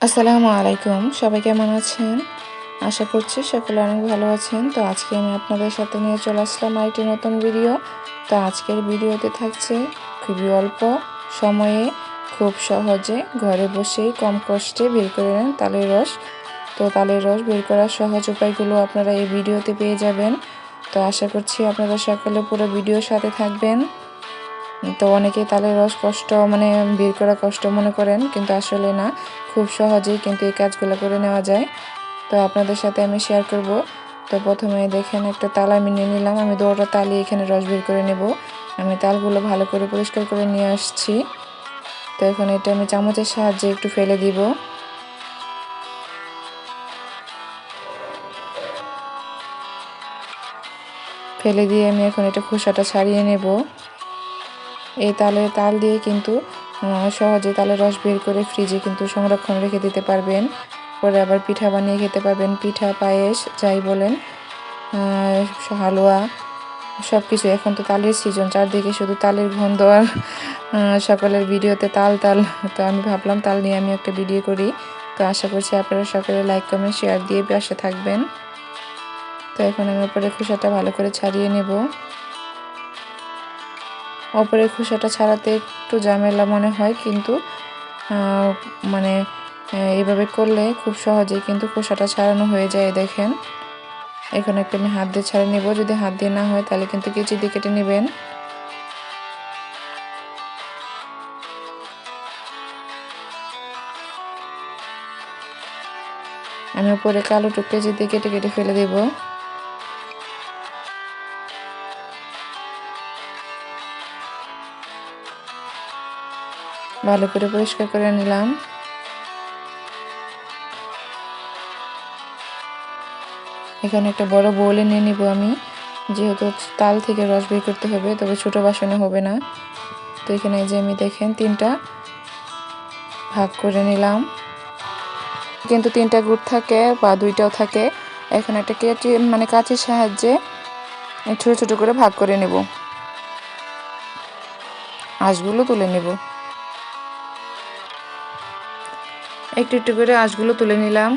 আসসালামু আলাইকুম, সবাই কেমন আছেন? আশা করছি সকলে অনেক ভালো আছেন। তো আজকে আমি আপনাদের সাথে নিয়ে চলে আসলাম আরেকটি নতুন ভিডিও। তো আজকের ভিডিওতে থাকছে খুবই অল্প সময়ে, খুব সহজে ঘরে বসেই কম কষ্টে বের করে নেন তালের রস। তো তালের রস বের করার সহজ উপায়গুলো আপনারা এই ভিডিওতে পেয়ে যাবেন। তো আশা করছি আপনারা সকলে পুরো ভিডিওর সাথে থাকবেন। তো অনেকেই তালের রস কষ্ট মানে বের করা কষ্ট মনে করেন, কিন্তু আসলে না, খুব সহজেই কিন্তু এই কাজগুলো করে নেওয়া যায়। তো আপনাদের সাথে আমি শেয়ার করব। তো প্রথমে দেখেন একটা তাল আমি নিয়ে নিলাম, আমি দৌড়টা তালি এখানে রস বের করে নেব। আমি তালগুলো ভালো করে পরিষ্কার করে নিয়ে আসছি। তো এখন এটা আমি চামচের সাহায্যে একটু ফেলে দিব। ফেলে দিয়ে আমি এখন এটা খোসাটা ছাড়িয়ে নেব। এই তালের তাল দিয়ে কিন্তু সহজে তালের রস বের করে ফ্রিজে কিন্তু সংরক্ষণ রেখে দিতে পারবেন। পরে আবার পিঠা বানিয়ে খেতে পারবেন। পিঠা, পায়েস, যাই বলেন হালুয়া সব কিছু এখন তো তালের সিজন চারদিকে শুধু তালের গন্ধ। আর সকলের ভিডিওতে তাল তাল। তো আমি ভাবলাম তাল নিয়ে আমি একটা ভিডিও করি। তো আশা করছি আপনারা সকলে লাইক কমেন্ট শেয়ার দিয়ে পাশে থাকবেন। তো এখন আমি উপরে খোসাটা ভালো করে ছাড়িয়ে নেব। অপরের খোসাটা ছাড়াতে একটু ঝামেলা মনে হয়, কিন্তু মানে এইভাবে করলে খুব সহজেই কিন্তু খোসাটা ছাড়ানো হয়ে যায়, দেখেন। এখন একটু আমি হাত দিয়ে ছাড়িয়ে নেব, যদি হাত দিয়ে না হয় তাহলে কিন্তু কেচি দিয়ে কেটে নেবেন। আমি উপরে কালো টুকরে কেজি দিয়ে কেটে কেটে ফেলে দেবো। ভালো করে পরিষ্কার করে নিলাম। এখানে একটা বড় বোলে নিয়ে নিব আমি। যেহেতু তাল থেকে রস বের করতে হবে, তবে ছোট বাসনে হবে না। তো এখানে যে আমি দেখেন তিনটা ভাগ করে নিলাম। কিন্তু তিনটা গুড় থাকে বা দুইটাও থাকে। এখন একটা কেচি মানে কাঁচির সাহায্যে ছোট ছোট করে ভাগ করে নেব। আঁশগুলো তুলে নেব। একটু একটু করে আঁশগুলো তুলে নিলাম।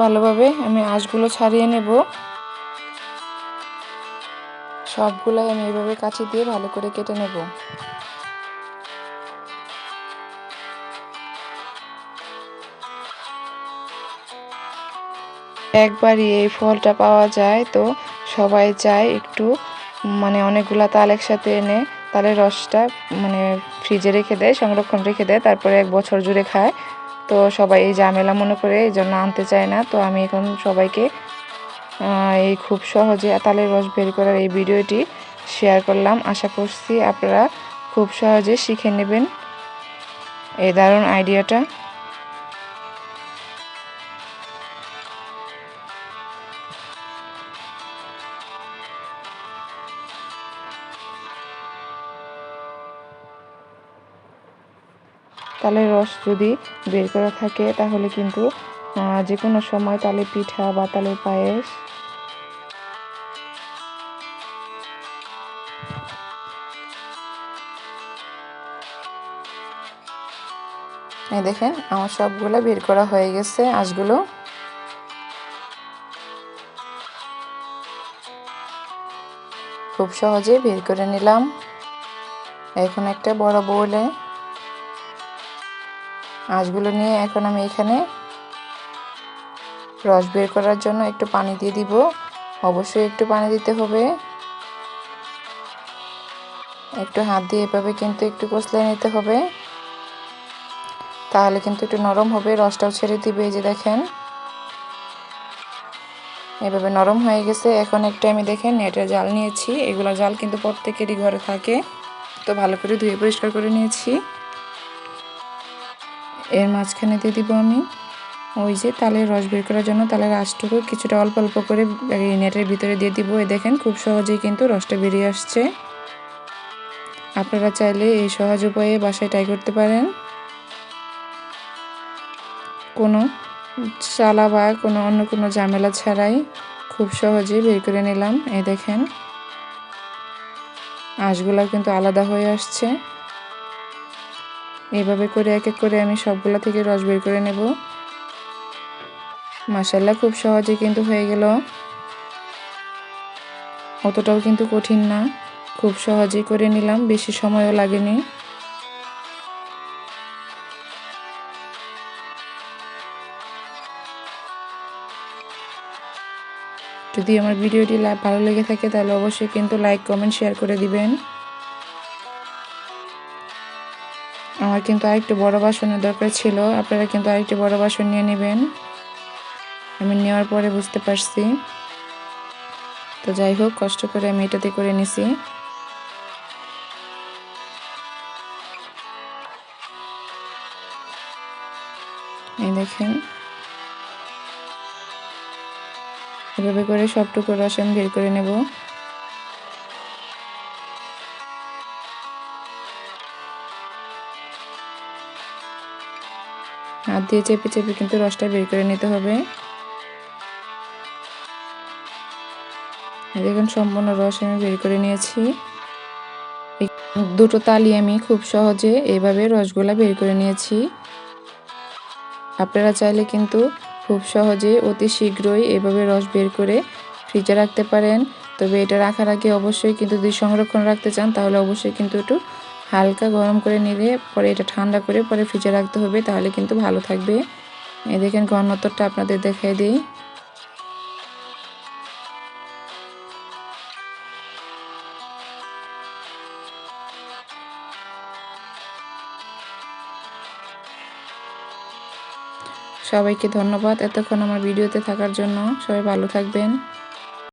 ভালোভাবে আমি আঁশগুলো ছাড়িয়ে নেব। সবগুলাই আমি এভাবে কাছে দিয়ে ভালো করে কেটে নেব। একবারই এই ফলটা পাওয়া যায় তো সবাই চায় একটু মানে অনেকগুলা তাল একসাথে এনে তালের রসটা মানে ফ্রিজে রেখে দেয়, সংরক্ষণ রেখে দেয়, তারপরে এক বছর জুড়ে খায়। তো সবাই এই ঝামেলা মনে করে এই জন্য আনতে চায় না। তো আমি এখন সবাইকে এই খুব সহজে তালের রস বের করার এই ভিডিওটি শেয়ার করলাম। আশা করছি আপনারা খুব সহজে শিখে নেবেন এই দারুণ আইডিয়াটা তালের রস যদি বের করা থাকে, তাহলে কিন্তু যে কোনো সময় তালে পিঠা বা তালের পায়েস এই দেখেন, আমার সবগুলো বের করা হয়ে গেছে আঁশগুলো। খুব সহজে বের করে নিলাম। এখন একটা বড় বউলে আঁশগুলো নিয়ে এখন আমি এখানে রস বের করার জন্য একটু পানি দিয়ে দিব। অবশ্যই একটু পানি দিতে হবে। একটু হাত দিয়ে এভাবে কিন্তু একটু কষলে নিতে হবে। তাহলে কিন্তু একটু নরম হবে, রসটাও ছেড়ে দিবে, এই যে দেখেন। এভাবে নরম হয়ে গেছে। এখন একটা আমি দেখেন, নেটের জাল নিয়েছি। এগুলো জাল কিন্তু প্রত্যেকেরই ঘরে থাকে। তো ভালো করে ধুয়ে পরিষ্কার করে নিয়েছি। এর মাঝখানে দিয়ে দিব আমি ওই যে তালের রস বের করার জন্য, তালের রসটুকু কিছুটা অল্প অল্প করে এই নেটের ভিতরে দিয়ে দিব। এই দেখেন, খুব সহজেই কিন্তু রসটা বেরিয়ে আসছে। আপনারা চাইলে এই সহজ উপায়ে বাসায় ট্রাই করতে পারেন। কোনো চালা বা কোনো অন্য কোনো ঝামেলা ছাড়াই খুব সহজেই বের করে নিলাম। এ দেখেন আঁশগুলা কিন্তু আলাদা হয়ে আসছে। এইভাবে করে এক এক করে আমি সবগুলা থেকে রস বের করে নেব। মাসাল্লা খুব সহজে কিন্তু হয়ে গেল। অতটাও কিন্তু কঠিন না। খুব সহজেই করে নিলাম, বেশি সময়ও লাগেনি। যদি আমার ভিডিওটি ভালো লেগে থাকে তাহলে অবশ্যই কিন্তু লাইক কমেন্ট শেয়ার করে দিবেন। আমার কিন্তু আরেকটু বড় বাসনের দরকার ছিল, আপনারা কিন্তু আরেকটি বড় বাসন নিয়ে নেবেন। আমি নেওয়ার পরে বুঝতে পারছি। তো যাই হোক, কষ্ট করে আমি এটাতে করে নিছি। এই দেখেন এভাবে করে সবটুকু রস আমি বের করে নেব। হাত দিয়ে চেপে চেপে কিন্তু রসটা বের করে নিতে হবে। দেখুন, সম্পূর্ণ রস আমি বের করে নিয়েছি। দুটো তালি আমি খুব সহজে এইভাবে রসগোল্লা বের করে নিয়েছি। আপনারা চাইলে কিন্তু খুব সহজে অতি শীঘ্রই এভাবে রস বের করে ফ্রিজে রাখতে পারেন। তবে এটা রাখার আগে অবশ্যই কিন্তু যদি সংরক্ষণ রাখতে চান, তাহলে অবশ্যই কিন্তু একটু হালকা গরম করে নিলে পরে এটা ঠান্ডা করে পরে ফ্রিজে রাখতে হবে, তাহলে কিন্তু ভালো থাকবে। এই দেখেন ঘনত্বটা আপনাদের দেখাই দিই। সবাইকে ধন্যবাদ এতক্ষণ আমার ভিডিওতে থাকার জন্য। সবাই ভালো থাকবেন।